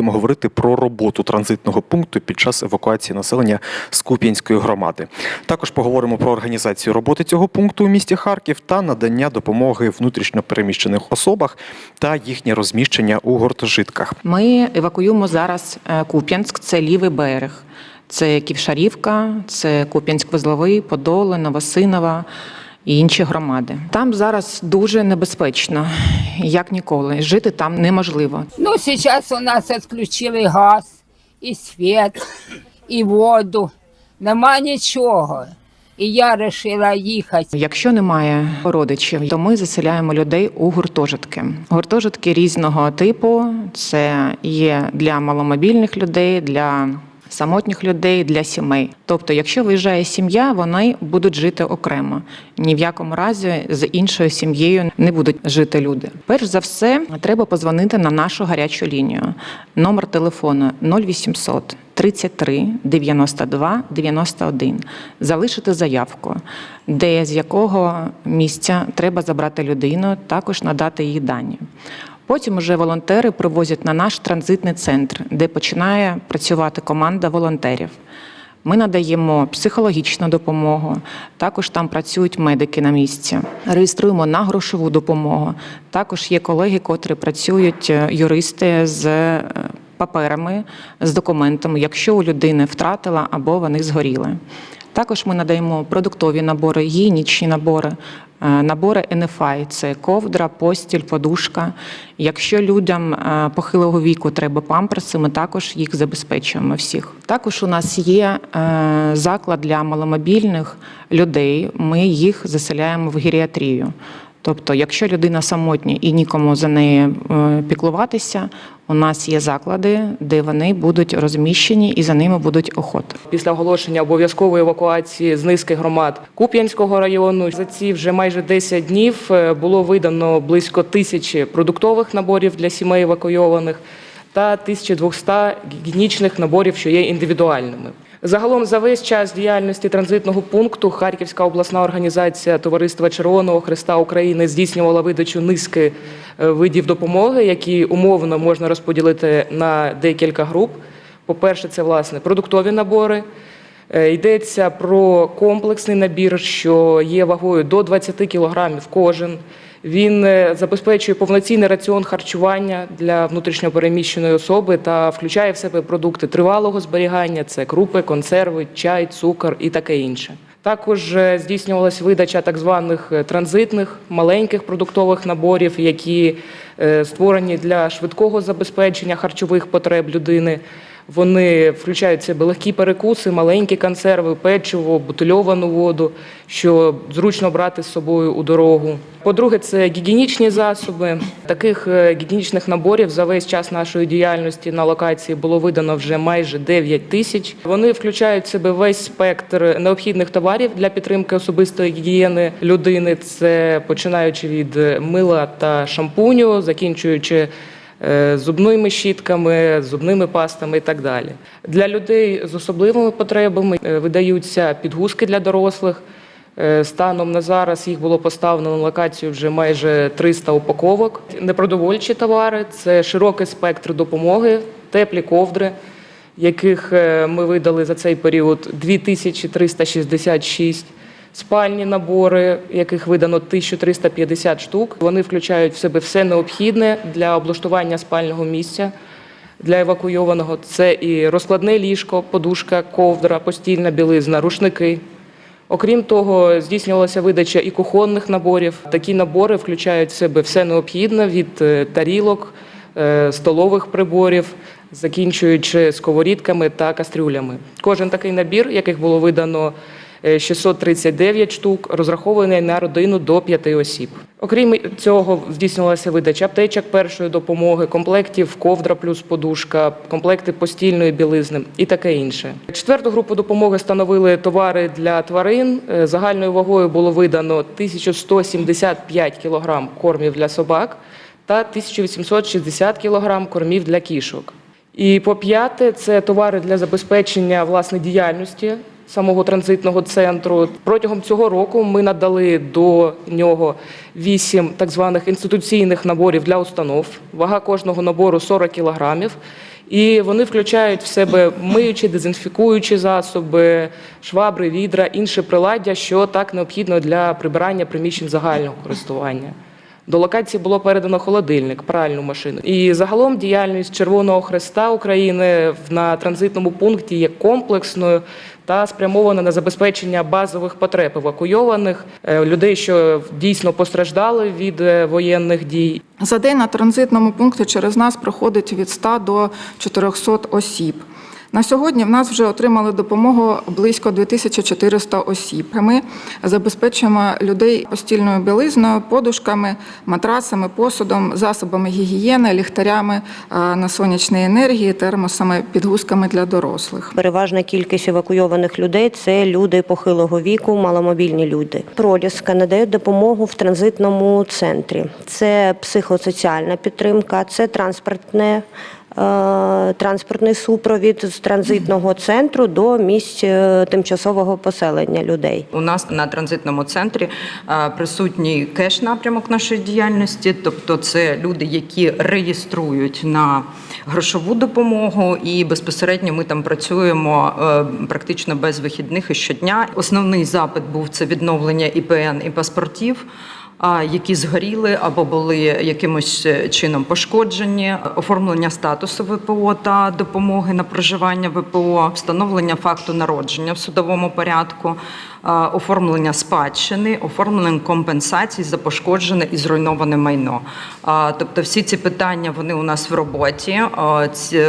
будемо говорити про роботу транзитного пункту під час евакуації населення з Куп'янської громади. Також поговоримо про організацію роботи цього пункту у місті Харків та надання допомоги внутрішньо переміщених особах та їхнє розміщення у гуртожитках. Ми евакуюємо зараз е, Куп'янськ, це лівий берег. Це Ківшарівка, це Куп'янськ-Вузловий, Подоли, Новосинова і інші громади. Там зараз дуже небезпечно, як ніколи. Жити там неможливо. Ну, сейчас у нас отключили газ, і світ, і воду. Нема нічого. І я вирішила їхати. Якщо немає родичів, то ми заселяємо людей у гуртожитки. Гуртожитки різного типу. Це є для маломобільних людей, для самотніх людей, для сімей. Тобто, якщо виїжджає сім'я, вони будуть жити окремо. Ні в якому разі з іншою сім'єю не будуть жити люди. Перш за все, треба позвонити на нашу гарячу лінію. Номер телефону 0800 33 92 91. Залишити заявку, де з якого місця треба забрати людину, також надати її дані. Потім уже волонтери привозять на наш транзитний центр, де починає працювати команда волонтерів. Ми надаємо психологічну допомогу. Також там працюють медики на місці. Реєструємо на грошову допомогу. Також є колеги, котрі працюють е, юристи з е, паперами, з документами, якщо у людини втратила або вони згоріли. Також ми надаємо продуктові набори, гігієнічні набори, е, набори NFI – це ковдра, постіль, подушка. Якщо людям е, похилого віку треба памперси, ми також їх забезпечуємо всіх. Також у нас є е, заклад для маломобільних людей. Ми їх заселяємо в геріатрію. Тобто, якщо людина самотня і нікому за неї е, піклуватися, у нас є заклади, де вони будуть розміщені і за ними будуть охоти. Після оголошення обов'язкової евакуації з низки громад Куп'янського району за ці вже майже 10 днів е, було видано близько тисячі продуктових наборів для сімей евакуйованих та 1200 гігієнічних наборів, що є індивідуальними. Загалом за весь час діяльності транзитного пункту Харківська обласна організація Товариства Червоного Христа України здійснювала видачу низки е, видів допомоги, які умовно можна розподілити на декілька груп. По-перше, це власне продуктові набори. Е, Йдеться про комплексний набір, що є вагою до 20 кілограмів кожен. Він е, забезпечує повноцінний раціон харчування для внутрішньопереміщеної особи та включає в себе продукти тривалого зберігання: це крупи, консерви, чай, цукор і таке інше. Також е, здійснювалася видача так званих е, транзитних маленьких продуктових наборів, які створені для швидкого забезпечення харчових потреб людини. Вони включають в себе легкі перекуси, маленькі консерви, печиво, бутильовану воду, що зручно брати з собою у дорогу. По-друге, це гігієнічні засоби. Таких е, гігієнічних наборів за весь час нашої діяльності на локації було видано вже майже 9 тисяч. Вони включають в себе весь спектр необхідних товарів для підтримки особистої гігієни людини. Це починаючи від мила та шампуню, закінчуючи зубними щітками, зубними пастами і так далі. Для людей з особливими потребами е, видаються підгузки для дорослих. Е, Станом на зараз їх було поставлено на локацію вже майже 300 упаковок. Непродовольчі товари це широкий спектр допомоги, теплі ковдри, яких е, ми видали за цей період 2366. Спальні набори, яких видано 1350 штук. Вони включають в себе все необхідне для облаштування спального місця для евакуйованого. Це і розкладне ліжко, подушка, ковдра, постільна білизна, рушники. Окрім того, здійснювалася видача і кухонних наборів. Такі набори включають в себе все необхідне від е, тарілок, е, столових приборів, закінчуючи сковорідками та кастрюлями. Кожен такий набір, яких було видано 639 штук, розрахований на родину до 5 осіб. Окрім цього, здійснювалася видача аптечок першої допомоги, комплектів ковдра плюс подушка, комплекти постільної білизни і таке інше. Четверту групу допомоги становили товари для тварин. Е, Загальною вагою було видано 1175 кг кормів для собак та 1860 кг кормів для кішок. І по п'яте, це товари для забезпечення власне діяльності самого транзитного центру. Протягом цього року ми надали до нього вісім так званих інституційних наборів для установ. Вага кожного набору 40 кілограмів. І вони включають в себе миючі, дезінфікуючі засоби, швабри, відра, інше приладдя, що так необхідно для прибирання приміщень загального користування. До локації було передано холодильник, пральну машину. І загалом діяльність Червоного Хреста України на транзитному пункті є комплексною та спрямована на забезпечення базових потреб евакуйованих е, людей, що дійсно постраждали від е, воєнних дій, За день на транзитному пункті через нас проходить від 100 до 400 осіб. На сьогодні в нас вже отримали допомогу близько 2400 осіб. Ми забезпечуємо людей постільною білизною, подушками, матрасами, посудом, засобами гігієни, ліхтарями е, на сонячній енергії, термосами, підгузками для дорослих. Переважна кількість евакуйованих людей це люди похилого віку, маломобільні люди. Проліска надає допомогу в транзитному центрі. Це психосоціальна підтримка, це транспортне. Е, Транспортний супровід з транзитного центру до місць е, тимчасового поселення людей. У нас на транзитному центрі е, присутній кеш напрямок нашої діяльності, тобто це люди, які реєструють на грошову допомогу, і безпосередньо ми там працюємо практично без вихідних і щодня. Основний запит був це відновлення ІПН і паспортів. Які згоріли або були якимось е, чином пошкоджені, оформлення статусу ВПО та допомоги на проживання ВПО, встановлення факту народження в судовому порядку, оформлення спадщини, оформлення компенсацій за пошкоджене і зруйноване майно. Тобто, всі ці питання вони у нас в роботі. Ці,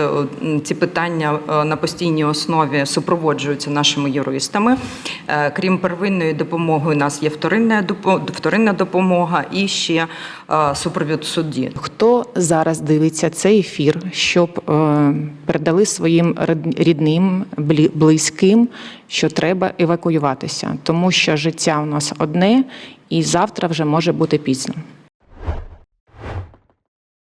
ці питання е, на постійній основі супроводжуються нашими юристами. Е, Крім первинної допомоги, у нас є вторинна допо- вторинна допомога і ще е, супровід судді. Хто зараз дивиться цей ефір, щоб е, передали своїм рідним, близьким, що треба евакуюватися, тому що життя у нас одне, і завтра вже може бути пізно.